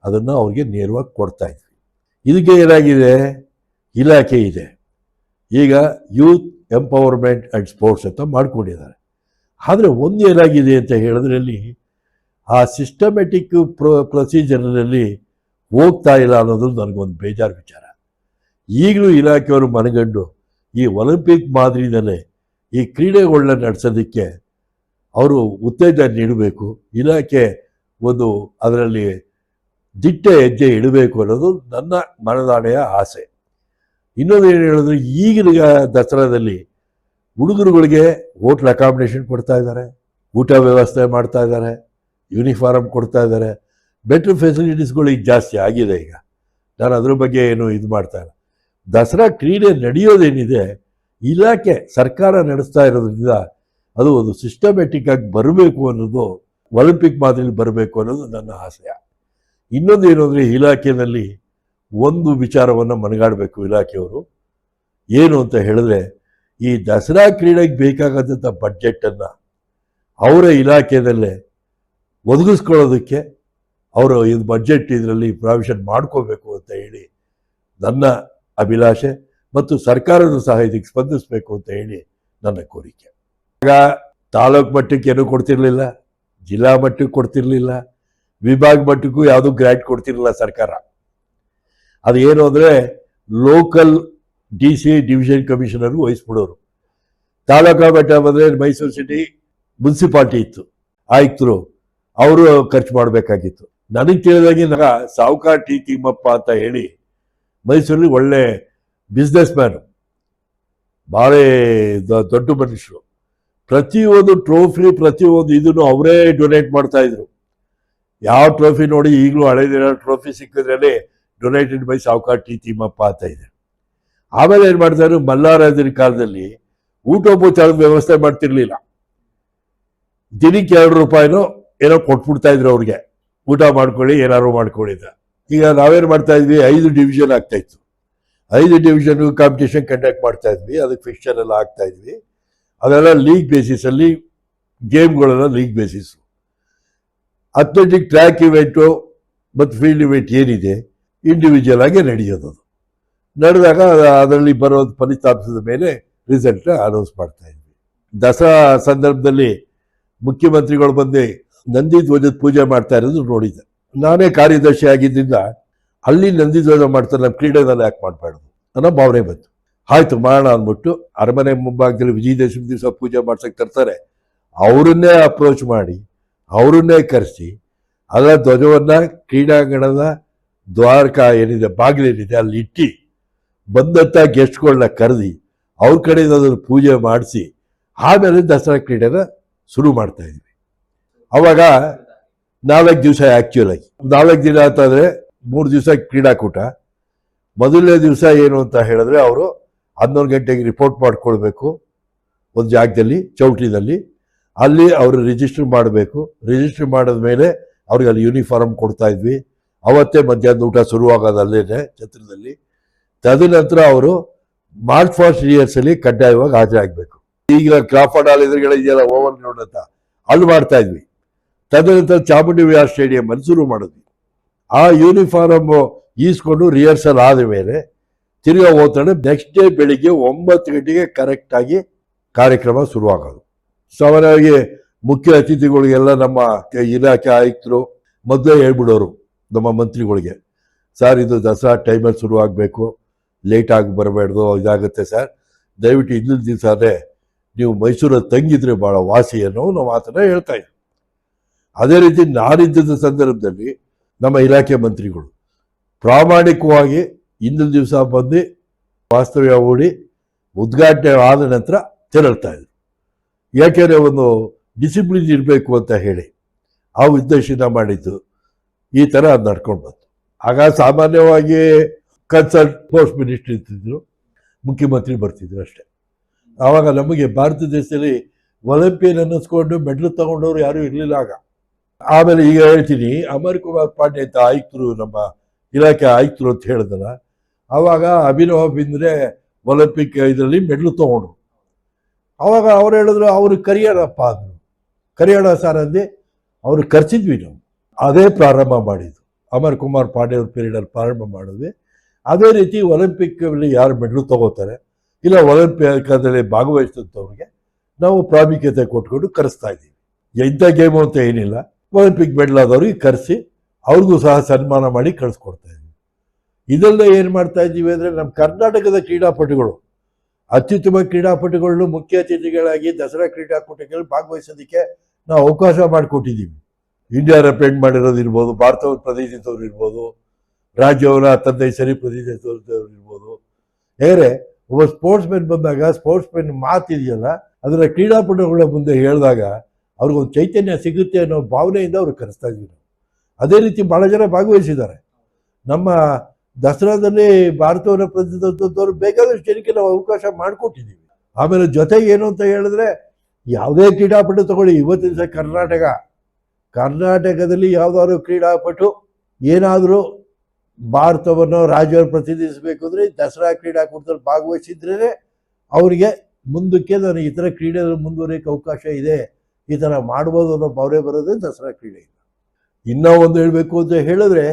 ಅದನ್ನು ಅವ್ರಿಗೆ ನೇರವಾಗಿ ಕೊಡ್ತಾ ಇದ್ವಿ. ಇದಕ್ಕೆ ಏನಾಗಿದೆ? ಇಲಾಖೆ ಇದೆ. ಈಗ ಯೂತ್ ಎಂಪವರ್ಮೆಂಟ್ ಆ್ಯಂಡ್ ಸ್ಪೋರ್ಟ್ಸ್ ಅಂತ ಮಾಡ್ಕೊಂಡಿದ್ದಾರೆ. ಆದರೆ ಒಂದು ಏನಾಗಿದೆ ಅಂತ ಹೇಳಿದ್ರಲ್ಲಿ ಆ ಸಿಸ್ಟಮೆಟಿಕ್ ಪ್ರೊ ಪ್ರೊಸೀಜರ್ನಲ್ಲಿ ಹೋಗ್ತಾ ಇಲ್ಲ ಅನ್ನೋದು ನನಗೊಂದು ಬೇಜಾರು ವಿಚಾರ. ಈಗಲೂ ಇಲಾಖೆಯವರು ಮನಗಂಡು ಈ ಒಲಿಂಪಿಕ್ ಮಾದರಿನಲ್ಲೇ ಈ ಕ್ರೀಡೆಗಳನ್ನ ನಡೆಸೋದಕ್ಕೆ ಅವರು ಉತ್ತೇಜನ ನೀಡಬೇಕು. ಇಲಾಖೆ ಒಂದು ಅದರಲ್ಲಿ ದಿಟ್ಟ ಹೆಜ್ಜೆ ಇಡಬೇಕು ಅನ್ನೋದು ನನ್ನ ಮನದಾಣೆಯ ಆಸೆ. ಇನ್ನೊಂದು ಏನು ಹೇಳಿದ್ರೆ ಈಗಿನ ದಸರಾದಲ್ಲಿ ಹುಡುಗರುಗಳಿಗೆ ಹೋಟ್ಲ್ ಅಕಾಮಿಡೇಷನ್ ಕೊಡ್ತಾ ಇದ್ದಾರೆ. ಊಟ ವ್ಯವಸ್ಥೆ ಮಾಡ್ತಾ ಇದ್ದಾರೆ. ಯೂನಿಫಾರ್ಮ್ ಕೊಡ್ತಾ ಇದ್ದಾರೆ. ಬೆಟ್ರ್ ಫೆಸಿಲಿಟೀಸ್ಗಳು ಈಗ ಜಾಸ್ತಿ ಆಗಿದೆ ಈಗ. ನಾನು ಅದ್ರ ಬಗ್ಗೆ ಏನು ಇದು ಮಾಡ್ತಾ ಇಲ್ಲ. ದಸರಾ ಕ್ರೀಡೆ ನಡೆಯೋದೇನಿದೆ, ಇಲಾಖೆ ಸರ್ಕಾರ ನಡೆಸ್ತಾ ಇರೋದ್ರಿಂದ ಅದು ಒಂದು ಸಿಸ್ಟಮೆಟಿಕ್ ಆಗಿ ಬರಬೇಕು ಅನ್ನೋದು ಒಲಿಂಪಿಕ್ ಮಾದರಿಲಿ ಬರಬೇಕು ಅನ್ನೋದು ನನ್ನ ಆಸೆಯ ಇನ್ನೊಂದು ಏನು ಅಂದರೆ ಇಲಾಖೆಯಲ್ಲಿ ಒಂದು ವಿಚಾರವನ್ನು ಮನಗಾಡಬೇಕು ಇಲಾಖೆಯವರು. ಏನು ಅಂತ ಹೇಳಿದ್ರೆ, ಈ ದಸರಾ ಕ್ರೀಡೆಗೆ ಬೇಕಾಗದಂಥ ಬಡ್ಜೆಟನ್ನು ಅವರ ಇಲಾಖೆಯಲ್ಲೇ ಒದಗಿಸ್ಕೊಳ್ಳೋದಕ್ಕೆ ಅವರು ಇದು ಬಡ್ಜೆಟ್ ಇದರಲ್ಲಿ ಪ್ರಾವಿಷನ್ ಮಾಡ್ಕೋಬೇಕು ಅಂತ ಹೇಳಿ ನನ್ನ ಅಭಿಲಾಷೆ ಮತ್ತು ಸರ್ಕಾರದ ಸಹ ಇದಕ್ಕೆ ಸ್ಪಂದಿಸಬೇಕು ಅಂತ ಹೇಳಿ ನನ್ನ ಕೋರಿಕೆ. ಆಗ ತಾಲೂಕು ಮಟ್ಟಕ್ಕೆ ಏನೂ ಕೊಡ್ತಿರ್ಲಿಲ್ಲ, ಜಿಲ್ಲಾ ಮಟ್ಟಕ್ಕೆ ಕೊಡ್ತಿರ್ಲಿಲ್ಲ, ವಿಭಾಗ ಮಟ್ಟಕ್ಕೂ ಯಾವುದೂ ಗ್ರ್ಯಾಂಟ್ ಕೊಡ್ತಿರಲಿಲ್ಲ ಸರ್ಕಾರ. ಅದು ಏನು ಅಂದರೆ local D C division commissioner ವಹಿಸ್ಬಿಡೋರು. Taluka ಮಟ್ಟ ಬಂದರೆ ಮೈಸೂರು ಸಿಟಿ ಮುನ್ಸಿಪಾಲ್ಟಿ ಇತ್ತು, ಆಯುಕ್ತರು ಅವರು ಖರ್ಚು ಮಾಡಬೇಕಾಗಿತ್ತು. ನನಗೆ ತಿಳಿದಾಗೆ ನಗ ಸಾವುಕಾರ ಟಿ ತಿಮ್ಮಪ್ಪ ಅಂತ ಹೇಳಿ ಮೈಸೂರಲ್ಲಿ ಒಳ್ಳೆ ಬಿಸ್ನೆಸ್ ಮ್ಯಾನು ಭಾಳ ದೊಡ್ಡ ಮನುಷ್ಯರು. ಪ್ರತಿಯೊಂದು ಟ್ರೋಫಿ ಪ್ರತಿಯೊಂದು ಇದನ್ನು ಅವರೇ ಡೊನೇಟ್ ಮಾಡ್ತಾ ಇದ್ರು. ಯಾವ ಟ್ರೋಫಿ ನೋಡಿ ಈಗಲೂ ಹಳೆದಿರೋ trophy ಸಿಕ್ಕಿದ್ರಲ್ಲಿ donated by Sowcar T Thimmappa ಅಂತ ಇದೆ. ಆಮೇಲೆ ಏನು ಮಾಡ್ತಾರೆ ಮಲ್ಲಾರಾಜನ ಕಾಲದಲ್ಲಿ ಊಟೋಪಚಾರದ ವ್ಯವಸ್ಥೆ ಮಾಡ್ತಿರ್ಲಿಲ್ಲ. ದಿನಕ್ಕೆ ಎರಡು ರೂಪಾಯಿನೋ ಏನೋ ಕೊಟ್ಬಿಡ್ತಾ ಇದ್ರು ಅವ್ರಿಗೆ. ಊಟ ಮಾಡ್ಕೊಳ್ಳಿ, ಏನಾದ್ರು ಮಾಡ್ಕೊಳ್ಳಿ ಅಂತ. ಈಗ ನಾವೇನು ಮಾಡ್ತಾ ಇದ್ವಿ? ಐದು ಡಿವಿಷನ್ ಆಗ್ತಾ ಇತ್ತು. ಐದು ಡಿವಿಷನ್ ಕಾಂಪಿಟೇಷನ್ ಕಂಡಕ್ಟ್ ಮಾಡ್ತಾ ಇದ್ವಿ. ಅದಕ್ಕೆ ಫಿಕ್ಷನ್ ಎಲ್ಲ ಆಗ್ತಾ ಇದ್ವಿ. ಅದೆಲ್ಲ ಲೀಗ್ ಬೇಸಿಸಲ್ಲಿ ಗೇಮ್ಗಳೆಲ್ಲ league basis athletic track event ಮತ್ತು ಫೀಲ್ಡ್ ಇವೆಂಟ್ ಏನಿದೆ ಇಂಡಿವಿಜುವಲ್ ಆಗಿ ನಡೆಯೋದು ನಡೆದಾಗ ಅದರಲ್ಲಿ ಬರೋ ಫಲಿತಾಂಶದ ಮೇಲೆ ರಿಸಲ್ಟ್ ಅನೌನ್ಸ್ ಮಾಡ್ತಾ ಇದ್ವಿ. ದಸರಾ ಸಂದರ್ಭದಲ್ಲಿ ಮುಖ್ಯಮಂತ್ರಿಗಳು ಬಂದು ನಂದಿ ಧ್ವಜದ ಪೂಜೆ ಮಾಡ್ತಾ ಇರೋದು ನೋಡಿದ್ದೆ. ನಾನೇ ಕಾರ್ಯದರ್ಶಿ ಆಗಿದ್ದರಿಂದ ಅಲ್ಲಿ ನಂದಿ ಧ್ವಜ ಮಾಡ್ತಾರೆ, ನಮ್ಮ ಕ್ರೀಡೆನಲ್ಲಿ ಯಾಕೆ ಮಾಡಬಾರ್ದು? ಅನ್ನೋ ಭಾವನೆ ಬಂತು. ಆಯಿತು, ಮಾಡೋಣ ಅಂದ್ಬಿಟ್ಟು ಅರಮನೆ ಮುಂಭಾಗದಲ್ಲಿ ವಿಜಯದಶಮಿ ದಿವಸ ಪೂಜೆ ಮಾಡ್ಸಕ್ಕೆ ತರ್ತಾರೆ. ಅವರನ್ನೇ ಅಪ್ರೋಚ್ ಮಾಡಿ, ಅವರನ್ನೇ ಕರೆಸಿ ಅದರ ಧ್ವಜವನ್ನು, ಕ್ರೀಡಾಂಗಣದ ದ್ವಾರಕ ಏನಿದೆ ಬಾಗಿಲೇನಿದೆ ಅಲ್ಲಿ ಇಟ್ಟು ಬಂದಂಥ ಗೆಸ್ಟ್ಗಳನ್ನ ಕರೆದಿ, ಅವ್ರ ಕಡೆಯಿಂದ ಅದನ್ನು ಪೂಜೆ ಮಾಡಿಸಿ, ಆಮೇಲೆ ದಸರಾ ಕ್ರೀಡೆನ ಶುರು ಮಾಡ್ತಾ ಇದ್ವಿ ಅವಾಗ ನಾಲ್ಕು ದಿವಸ ಆ್ಯಕ್ಚುಲ್ ನಾಲ್ಕು ದಿನ ಅಂತಂದರೆ ಮೂರು ದಿವಸ ಕ್ರೀಡಾಕೂಟ. ಮೊದಲನೇ ದಿವಸ ಏನು ಅಂತ ಹೇಳಿದ್ರೆ ಅವರು ಹನ್ನೊಂದು ಗಂಟೆಗೆ ರಿಪೋರ್ಟ್ ಮಾಡ್ಕೊಳ್ಬೇಕು ಒಂದು ಜಾಗದಲ್ಲಿ ಚೌಟ್ರಿನಲ್ಲಿ ಅಲ್ಲಿ ಅವರು ರಿಜಿಸ್ಟರ್ ಮಾಡಬೇಕು. ರಿಜಿಸ್ಟರ್ ಮಾಡಿದ ಮೇಲೆ ಅವ್ರಿಗೆ ಅಲ್ಲಿ ಯೂನಿಫಾರ್ಮ್ ಕೊಡ್ತಾ ಇದ್ವಿ. ಅವತ್ತೇ ಮಧ್ಯಾಹ್ನ ಊಟ ಶುರುವಾಗೋದು ಛತ್ರದಲ್ಲಿ. ತದನಂತರ ಅವರು ಮಾರ್ಚ್ ಫಾಸ್ಟ್ ಇಯರ್ಸಲ್ಲಿ ಕಡ್ಡಾಯವಾಗಿ ಹಾಜರಾಗಬೇಕು. ಈಗ ಕ್ರಾಫರ್ಡ್ ಹಾಲ್ ಎದುರುಗಡೆ ಇದೆಯಲ್ಲ ಓವರ್ ಗ್ರೌಂಡ್ ಅಂತ. ಅಲ್ಲಿ ಮಾಡ್ತಾ ಇದ್ವಿ. ತದನಂತರ ಚಾಮುಂಡಿ ವಿಹಾರ್ ಸ್ಟೇಡಿಯಂ ಅಲ್ಲಿ ಶುರು ಮಾಡಿದ್ವಿ. ಆ ಯೂನಿಫಾರ್ಮ್ ಈಸ್ಕೊಂಡು ರಿಹರ್ಸಲ್ ಆದ ಮೇಲೆ ತಿರ್ಗಾ ಹೋಗ್ತಾನೆ ನೆಕ್ಸ್ಟ್ ಡೇ ಬೆಳಿಗ್ಗೆ ಒಂಬತ್ತು ಗಂಟೆಗೆ ಕರೆಕ್ಟಾಗಿ ಕಾರ್ಯಕ್ರಮ ಶುರುವಾಗೋದು. ಸಾಮಾನ್ಯವಾಗಿ ಮುಖ್ಯ ಅತಿಥಿಗಳಿಗೆಲ್ಲ ನಮ್ಮ ಇಲಾಖೆ ಆಯುಕ್ತರು ಮೊದಲೇ ಹೇಳ್ಬಿಡೋರು ನಮ್ಮ ಮಂತ್ರಿಗಳಿಗೆ, ಸರ್, ಇದು ದಸರಾ ಟೈಮಲ್ಲಿ ಶುರುವಾಗಬೇಕು ಲೇಟಾಗಿ ಬರಬಾರ್ದು ಇದಾಗುತ್ತೆ ಸರ್. ದಯವಿಟ್ಟು ಇನ್ನೊಂದು ಅದೇ ನೀವು ಮೈಸೂರಲ್ಲಿ ತಂಗಿದ್ರೆ ಭಾಳ ವಾಸಿ ಅನ್ನೋ ನಾವು ಮಾತನ್ನ ಹೇಳ್ತಾ ಇದ್ವಿ ಅದೇ ರೀತಿ ನಾನಿದ್ದ ಸಂದರ್ಭದಲ್ಲಿ ನಮ್ಮ ಇಲಾಖೆ ಮಂತ್ರಿಗಳು ಪ್ರಾಮಾಣಿಕವಾಗಿ ಹಿಂದಿನ ದಿವಸ ಬಂದು ವಾಸ್ತವ್ಯ ಹೂಡಿ ಉದ್ಘಾಟನೆ ಆದ ನಂತರ ತೆರಳ್ತಾ ಇದ್ರು. ಯಾಕೆಂದರೆ ಒಂದು ಡಿಸಿಪ್ಲಿನ್ ಇರಬೇಕು ಅಂತ ಹೇಳಿ ಆ ಉದ್ದೇಶನ ಮಾಡಿದ್ದು. ಈ ಥರ ಅದು ನಡ್ಕೊಂಡು ಬಂತು. ಆಗ ಸಾಮಾನ್ಯವಾಗಿ ಕನ್ಸಲ್ಟ್ ಪೋಸ್ಟ್ ಮಿನಿಸ್ಟರ್ ಇರ್ತಿದ್ರು. ಮುಖ್ಯಮಂತ್ರಿ ಬರ್ತಿದ್ರು ಅಷ್ಟೇ. ಆವಾಗ ನಮಗೆ ಭಾರತ ದೇಶದಲ್ಲಿ ಒಲಿಂಪಿಯನ್ ಅನ್ನಿಸ್ಕೊಂಡು ಮೆಡ್ಲು ತಗೊಂಡವ್ರು ಯಾರೂ ಇರಲಿಲ್ಲ ಆಗ. ಆಮೇಲೆ ಈಗ ಹೇಳ್ತೀನಿ, ಅಮರ್ ಕುಮಾರ್ ಪಾಂಡೆ ಅಂತ ಆಯುಕ್ತರು ನಮ್ಮ ಇಲಾಖೆ ಆಯುಕ್ತರು ಅಂತ ಹೇಳಿದಲ್ಲ ಆವಾಗ ಅಭಿನವ ಬಿಂದ್ರೆ ಒಲಿಂಪಿಕ್ ಇದರಲ್ಲಿ ಮೆಡ್ಲು ತಗೊಂಡ್ರು. ಆವಾಗ ಅವ್ರು ಹೇಳಿದ್ರು, ಅವರು ಕರಿಯೋಣಪ್ಪ ಅಂದರು. ಕರಿಯೋಣ ಸರ್ ಅಂದು ಅವರು ಕರ್ಸಿದ್ವಿ ನಾವು. ಅದೇ ಪ್ರಾರಂಭ ಮಾಡಿದ್ದು. ಅಮರ್ ಕುಮಾರ್ ಪಾಂಡೆ ಅವ್ರ ಪೀರಿಯಡಲ್ಲಿ ಪ್ರಾರಂಭ ಮಾಡಿದ್ವಿ. ಅದೇ ರೀತಿ ಒಲಿಂಪಿಕ್ಕಲ್ಲಿ ಯಾರು ಮೆಡ್ಲು ತಗೋತಾರೆ, ಇಲ್ಲ ಒಲಿಂಪಿಕದಲ್ಲಿ ಭಾಗವಹಿಸಿದಂಥವ್ರಿಗೆ ನಾವು ಪ್ರಾಮುಖ್ಯತೆ ಕೊಟ್ಕೊಂಡು ಕರೆಸ್ತಾ ಇದ್ದೀವಿ. ಎಂಥ ಗೇಮು ಅಂತ ಏನಿಲ್ಲ. ಒಲಿಂಪಿಕ್ ಮೆಡಲ್ ಆದವ್ರಿಗೆ ಕರೆಸಿ ಅವ್ರಿಗೂ ಸಹ ಸನ್ಮಾನ ಮಾಡಿ ಕಳಿಸ್ಕೊಡ್ತಾ ಇದ್ದೀವಿ ಇದೆಲ್ಲ ಏನು ಮಾಡ್ತಾ ಇದ್ದೀವಿ ಅಂದರೆ ನಮ್ಮ ಕರ್ನಾಟಕದ ಕ್ರೀಡಾಪಟುಗಳು, ಅತ್ಯುತ್ತಮ ಕ್ರೀಡಾಪಟುಗಳು, ಮುಖ್ಯ ಅತಿಥಿಗಳಾಗಿ ದಸರಾ ಕ್ರೀಡಾಕೂಟಗಳಲ್ಲಿ ಭಾಗವಹಿಸೋದಕ್ಕೆ ನಾವು ಅವಕಾಶ ಮಾಡಿಕೊಟ್ಟಿದ್ದೀವಿ. ಇಂಡಿಯಾ ರೆಪ್ರೆಂಟ್ ಮಾಡಿರೋದಿರ್ಬೋದು ಭಾರತವನ್ನು ಪ್ರತಿನಿಧಿಸಿದವ್ರು ಇರ್ಬೋದು ರಾಜ್ಯವನ್ನ ತಂದೆ ಸರಿ ಪ್ರತಿನಿಧಿಸಿದವ್ರು ಇರ್ಬೋದು ಏರೆ, ಒಬ್ಬ ಸ್ಪೋರ್ಟ್ಸ್ ಮೆನ್ ಬಂದಾಗ ಸ್ಪೋರ್ಟ್ಸ್ ಮೆನ್ ಮಾತಿದೆಯಲ್ಲ, ಅದರ ಕ್ರೀಡಾಪಟುಗಳ ಮುಂದೆ ಹೇಳಿದಾಗ ಅವ್ರಿಗೊಂದು ಚೈತನ್ಯ ಸಿಗುತ್ತೆ ಅನ್ನೋ ಭಾವನೆಯಿಂದ ಅವ್ರಿಗೆ ಕರೆಸ್ತಾ ಇದ್ವಿ ನಾವು. ಅದೇ ರೀತಿ ಭಾಳ ಜನ ಭಾಗವಹಿಸಿದ್ದಾರೆ. ನಮ್ಮ ದಸರಾದಲ್ಲಿ ಭಾರತವನ್ನು ಪ್ರತಿನಿಧಿಸಿದವರು ಬೇಕಾದಷ್ಟು ಜನಕ್ಕೆ ನಾವು ಅವಕಾಶ ಮಾಡಿಕೊಟ್ಟಿದ್ದೀವಿ. ಆಮೇಲೆ ಜೊತೆಗೆ ಏನು ಅಂತ ಹೇಳಿದ್ರೆ, ಯಾವುದೇ ಕ್ರೀಡಾಪಟು ತಗೊಳ್ಳಿ, ಇವತ್ತಿನ ಸಹ ಕರ್ನಾಟಕ. ಕರ್ನಾಟಕದಲ್ಲಿ ಯಾವುದಾದ್ರು ಕ್ರೀಡಾಪಟು ಏನಾದರೂ ಭಾರತವನ್ನು ರಾಜ್ಯವನ್ನು ಪ್ರತಿನಿಧಿಸಬೇಕು ಅಂದರೆ ದಸರಾ ಕ್ರೀಡಾಕೂಟದಲ್ಲಿ ಭಾಗವಹಿಸಿದ್ರೇ ಅವರಿಗೆ ಮುಂದಕ್ಕೆ ನಾನು ಈ ಥರ ಮುಂದುವರಿಯೋಕ್ಕೆ ಅವಕಾಶ ಇದೆ. ಈ ಥರ ಮಾಡ್ಬೋದು ಅನ್ನೋ ಭಾವನೆ ಬರೋದೇ ದಸರಾ ಕ್ರೀಡೆ ಇನ್ನೂ ಒಂದು ಹೇಳಬೇಕು ಅಂತ ಹೇಳಿದ್ರೆ,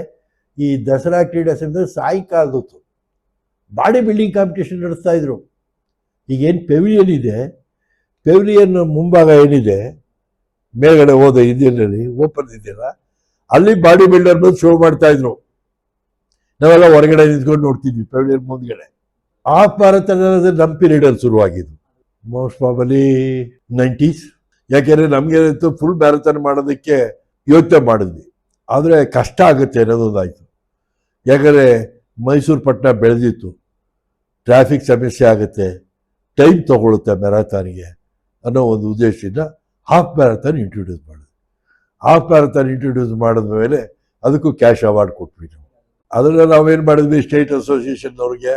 ಈ ದಸರಾ ಕ್ರೀಡೆ ಸಂದ್ರೆ ಸಾಯಂಕಾಲದೊತ್ತು ಬಾಡಿ ಬಿಲ್ಡಿಂಗ್ ಕಾಂಪಿಟೇಷನ್ ನಡೆಸ್ತಾ ಇದ್ರು. ಈಗೇನು ಪೆವಿಲಿಯನ್ ಇದೆ. ಪೆವಿಲಿಯನ್ ಮುಂಭಾಗ ಏನಿದೆ? ಮೇಲ್ಗಡೆ ಹೋದ ಇದರಲ್ಲಿ ಓಪನ್ ಇದೆಯಲ್ಲ ಅಲ್ಲಿ ಬಾಡಿ ಬಿಲ್ಡರ್ ಬಂದು ಶೋ ಮಾಡ್ತಾ ಇದ್ರು. ನಾವೆಲ್ಲ ಹೊರಗಡೆ ನಿಂತ್ಕೊಂಡು ನೋಡ್ತಿದ್ವಿ ಪೆವಿಲಿಯನ್ ಮುಂದ್ಗಡೆ. ಆಫ್ ಭಾರತ ನಮ್ಮ ಪೀರಿಯಡಲ್ಲಿ ಶುರುವಾಗಿದ್ದು. ಮೋಸ್ಟ್ ಪ್ರಾಬಲಿ ನೈಂಟೀಸ್ ಯಾಕೆಂದರೆ ನಮಗೇನಿತ್ತು ಫುಲ್ ಮ್ಯಾರಥಾನ್ ಮಾಡೋದಕ್ಕೆ ಯೋಚನೆ ಮಾಡಿದ್ವಿ. ಆದರೆ ಕಷ್ಟ ಆಗುತ್ತೆ ಅನ್ನೋದೊಂದಾಯಿತು. ಯಾಕಂದರೆ ಮೈಸೂರು ಪಟ್ಟಣ ಬೆಳೆದಿತ್ತು. ಟ್ರಾಫಿಕ್ ಸಮಸ್ಯೆ ಆಗುತ್ತೆ. ಟೈಮ್ ತಗೊಳುತ್ತೆ ಮ್ಯಾರಥಾನಿಗೆ ಅನ್ನೋ ಒಂದು ಉದ್ದೇಶದಿಂದ ಹಾಫ್ ಮ್ಯಾರಥಾನ್ ಇಂಟ್ರೊಡ್ಯೂಸ್ ಮಾಡಿದ್ವಿ. ಹಾಫ್ ಮ್ಯಾರಥಾನ್ ಇಂಟ್ರೊಡ್ಯೂಸ್ ಮಾಡಿದ ಮೇಲೆ ಅದಕ್ಕೂ ಕ್ಯಾಶ್ ಅವಾರ್ಡ್ ಕೊಟ್ವಿ ನಾವು. ಅದನ್ನು ನಾವೇನು ಮಾಡಿದ್ವಿ? ಸ್ಟೇಟ್ ಅಸೋಸಿಯೇಷನ್ನವ್ರಿಗೆ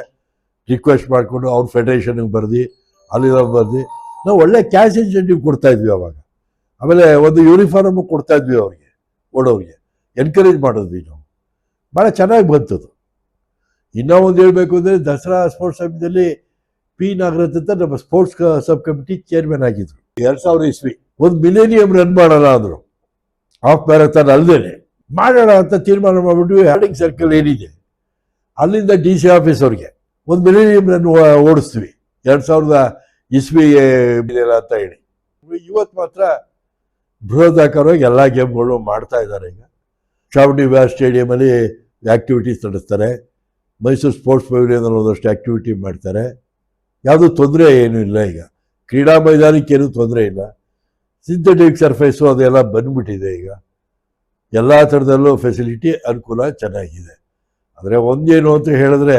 ರಿಕ್ವೆಸ್ಟ್ ಮಾಡಿಕೊಂಡು ಅವ್ರ ಫೆಡರೇಷನ್ಗೆ ಬರ್ದು ಅಲ್ಲಿ ಬರ್ದು ನಾವು ಒಳ್ಳೆ ಕ್ಯಾಶ್ ಇನ್ಸೆಂಟಿವ್ ಕೊಡ್ತಾ ಇದ್ವಿ ಅವಾಗ. ಆಮೇಲೆ ಒಂದು ಯೂನಿಫಾರ್ಮ್ ಕೊಡ್ತಾ ಇದ್ವಿ ಅವ್ರಿಗೆ ಓಡೋರಿಗೆ ಎನ್ಕರೇಜ್ ಮಾಡಿದ್ವಿ ನಾವು ಭಾಳ ಚೆನ್ನಾಗಿ ಬಂತದು. ಇನ್ನೂ ಒಂದು ಹೇಳಬೇಕು ಅಂದರೆ ದಸರಾ ಸ್ಪೋರ್ಟ್ಸ್ ಸಮಿತಿಯಲ್ಲಿ ಪಿ ನಾಗರಾಜ್ ಅಂತ ನಮ್ಮ ಸ್ಪೋರ್ಟ್ಸ್ ಸಬ್ ಕಮಿಟಿ ಚೇರ್ಮನ್ ಆಗಿದ್ರು. ಎರಡು ಸಾವಿರ ಇಸ್ವಿ. ಒಂದು ಮಿಲೇನಿಯಂ ರನ್ ಮಾಡೋಣ ಅಂದರು. ಹಾಫ್ ಮ್ಯಾರಥಾನ್ ಅಲ್ಲದೇ ಮಾಡೋಣ ಅಂತ ತೀರ್ಮಾನ ಮಾಡಿಬಿಟ್ಟು ಹ್ಯಾಡಿಂಗ್ ಸರ್ಕಲ್ ಏನಿದೆ. ಅಲ್ಲಿಂದ ಡಿ ಸಿ ಆಫೀಸ್ ಅವ್ರಿಗೆ. ಒಂದು ಮಿಲೇನಿಯಂ ರನ್ ಓಡಿಸ್ತೀವಿ. ಎರಡು ಸಾವಿರದ ಇಸ್ವಿ ಇದೆಯಲ್ಲ ಅಂತ ಹೇಳಿ. ಇವತ್ತು ಮಾತ್ರ ಬೃಹದಾಕಾರವಾಗಿ ಎಲ್ಲ ಗೇಮ್ಗಳು ಮಾಡ್ತಾ ಇದ್ದಾರೆ ಈಗ. ಚಾಮುಂಡಿ ವಿಹಾರ್ ಸ್ಟೇಡಿಯಮಲ್ಲಿ ಆ್ಯಕ್ಟಿವಿಟೀಸ್ ನಡೆಸ್ತಾರೆ. ಮೈಸೂರು ಸ್ಪೋರ್ಟ್ಸ್ ಪೆವಿಲಿಯನಲ್ಲಿ ಒಂದಷ್ಟು ಆ್ಯಕ್ಟಿವಿಟಿ ಮಾಡ್ತಾರೆ. ಯಾವುದೂ ತೊಂದರೆ ಏನೂ ಇಲ್ಲ ಈಗ. ಕ್ರೀಡಾ ಮೈದಾನಕ್ಕೆ ಏನೂ ತೊಂದರೆ ಇಲ್ಲ. ಸಿಂಥೆಟಿಕ್ ಸರ್ಫೇಸು ಅದೆಲ್ಲ ಬಂದ್ಬಿಟ್ಟಿದೆ ಈಗ. ಎಲ್ಲ ಥರದಲ್ಲೂ ಫೆಸಿಲಿಟಿ ಅನುಕೂಲ ಚೆನ್ನಾಗಿದೆ. ಆದರೆ ಒಂದೇನು ಅಂತ ಹೇಳಿದ್ರೆ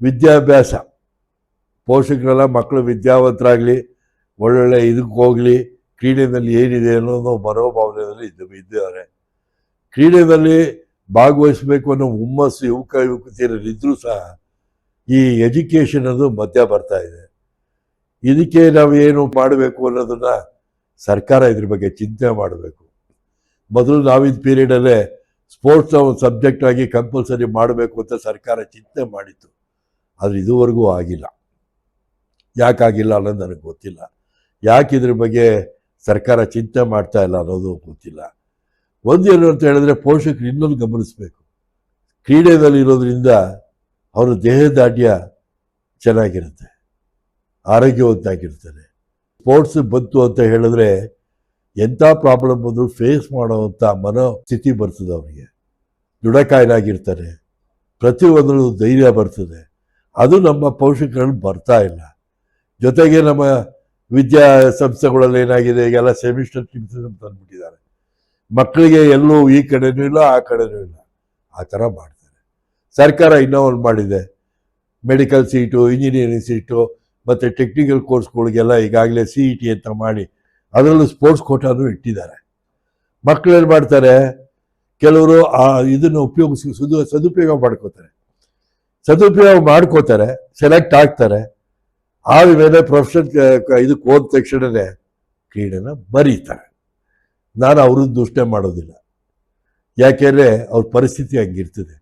ವಿದ್ಯಾಭ್ಯಾಸ. ಪೋಷಕರೆಲ್ಲ ಮಕ್ಕಳು ವಿದ್ಯಾವಂತರಾಗಲಿ, ಒಳ್ಳೊಳ್ಳೆ ಇದಕ್ಕೆ ಹೋಗಲಿ ಕ್ರೀಡೆಯಲ್ಲಿ ಏನಿದೆ ಅನ್ನೋದು ಮನೋಭಾವನೆಯಲ್ಲಿ ಇದ್ದು ಇದ್ದಾರೆ. ಕ್ರೀಡೆಯಲ್ಲಿ ಭಾಗವಹಿಸಬೇಕು ಅನ್ನೋ ಹುಮ್ಮಸ್ಸು, ಯುವಕ ಯುವತಿಯರಲ್ಲಿದ್ದರೂ ಸಹ ಈ ಎಜುಕೇಷನ್ ಅದು ಮಧ್ಯ ಬರ್ತಾ ಇದೆ. ಇದಕ್ಕೆ ನಾವು ಏನು ಮಾಡಬೇಕು ಅನ್ನೋದನ್ನು ಸರ್ಕಾರ ಇದ್ರ ಬಗ್ಗೆ ಚಿಂತನೆ ಮಾಡಬೇಕು. ಮೊದಲು ನಾವಿದ್ದ ಪೀರಿಯಡಲ್ಲೇ ಸ್ಪೋರ್ಟ್ಸ್ನ ಒಂದು ಸಬ್ಜೆಕ್ಟ್ ಆಗಿ ಕಂಪಲ್ಸರಿ ಮಾಡಬೇಕು ಅಂತ ಸರ್ಕಾರ ಚಿಂತನೆ ಮಾಡಿತ್ತು. ಆದರೆ ಇದುವರೆಗೂ ಆಗಿಲ್ಲ. ಯಾಕಾಗಿಲ್ಲ ಅನ್ನೋದು ನನಗೆ ಗೊತ್ತಿಲ್ಲ. ಯಾಕೆ ಇದ್ರ ಬಗ್ಗೆ ಸರ್ಕಾರ ಚಿಂತೆ ಮಾಡ್ತಾ ಇಲ್ಲ ಅನ್ನೋದು ಗೊತ್ತಿಲ್ಲ. ಒಂದೇನು ಅಂತ ಹೇಳಿದ್ರೆ ಪೋಷಕರು ಇನ್ನೊಂದು ಗಮನಿಸಬೇಕು. ಕ್ರೀಡೆಯಲ್ಲಿ ಇರೋದ್ರಿಂದ ಅವರ ದೇಹದಾಢ್ಯ ಚೆನ್ನಾಗಿರುತ್ತೆ. ಆರೋಗ್ಯವಂತಾಗಿರ್ತಾರೆ ಸ್ಪೋರ್ಟ್ಸ್ ಬಂತು ಅಂತ ಹೇಳಿದ್ರೆ ಎಂಥ ಪ್ರಾಬ್ಲಮ್ ಬಂದರೂ ಫೇಸ್ ಮಾಡೋವಂಥ ಮನೋಸ್ಥಿತಿ ಬರ್ತದೆ ಅವರಿಗೆ. ದೃಢಕಾಯನಾಗಿರ್ತಾರೆ ಪ್ರತಿಯೊಂದರಲ್ಲೂ ಧೈರ್ಯ ಬರ್ತದೆ. ಅದು ನಮ್ಮ ಪೋಷಕರಲ್ಲಿ ಬರ್ತಾ ಇಲ್ಲ. ಜೊತೆಗೆ ನಮ್ಮ ವಿದ್ಯಾ ಸಂಸ್ಥೆಗಳಲ್ಲಿ ಏನಾಗಿದೆ, ಈಗೆಲ್ಲ ಸೆಮಿಸ್ಟರ್ ಸಿಸ್ಟಮ್ ತಂದ್ಬಿಟ್ಟಿದ್ದಾರೆ ಮಕ್ಕಳಿಗೆ ಎಲ್ಲೂ ಈ ಕಡೆನೂ ಇಲ್ಲ, ಆ ಕಡೆನೂ ಇಲ್ಲ. ಆ ಥರ ಮಾಡ್ತಾರೆ. ಸರ್ಕಾರ ಇನ್ನೂ ಒಂದು ಮಾಡಿದೆ. ಮೆಡಿಕಲ್ ಸೀಟು ಇಂಜಿನಿಯರಿಂಗ್ ಸೀಟು ಮತ್ತು ಟೆಕ್ನಿಕಲ್ ಕೋರ್ಸ್ಗಳಿಗೆಲ್ಲ ಈಗಾಗಲೇ ಸಿ ಇ ಟಿ ಅಂತ ಮಾಡಿ, ಅದರಲ್ಲೂ ಸ್ಪೋರ್ಟ್ಸ್ ಕೋಟಾನು ಇಟ್ಟಿದ್ದಾರೆ. ಮಕ್ಕಳೇನು ಮಾಡ್ತಾರೆ, ಕೆಲವರು ಆ ಇದನ್ನು ಉಪಯೋಗಿಸಿ ಸುದು ಸದುಪಯೋಗ ಮಾಡ್ಕೋತಾರೆ. ಸದುಪಯೋಗ ಮಾಡ್ಕೋತಾರೆ ಸೆಲೆಕ್ಟ್ ಆಗ್ತಾರೆ. ಆದಮೇಲೆ ಪ್ರೊಫೆಷನ್ ಇದಕ್ಕೆ ಹೋದ ತಕ್ಷಣವೇ ಕ್ರೀಡೆನ ಬರೀತಾರೆ ನಾನು ಅವ್ರದ್ದು ದೂಷಣೆ ಮಾಡೋದಿಲ್ಲ. ಯಾಕೆಂದರೆ ಅವ್ರ ಪರಿಸ್ಥಿತಿ ಹಂಗಿರ್ತದೆ.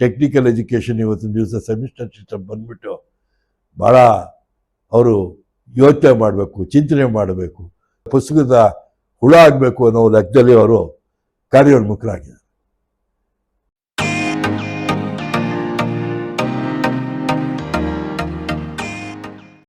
ಟೆಕ್ನಿಕಲ್ ಎಜುಕೇಷನ್ ಇವತ್ತಿನ ದಿವಸ ಸೆಮಿಸ್ಟರ್ ಸಿಸ್ಟಮ್ ಬಂದ್ಬಿಟ್ಟು ಭಾಳ ಅವರು ಯೋಚನೆ ಮಾಡಬೇಕು, ಚಿಂತನೆ ಮಾಡಬೇಕು, ಪುಸ್ತಕದ ಹುಳ ಆಗಬೇಕು ಅನ್ನೋ ಲೆಕ್ಕದಲ್ಲಿ ಅವರು ಕಾರ್ಯೋನ್ಮುಖರಾಗಿದ್ದಾರೆ.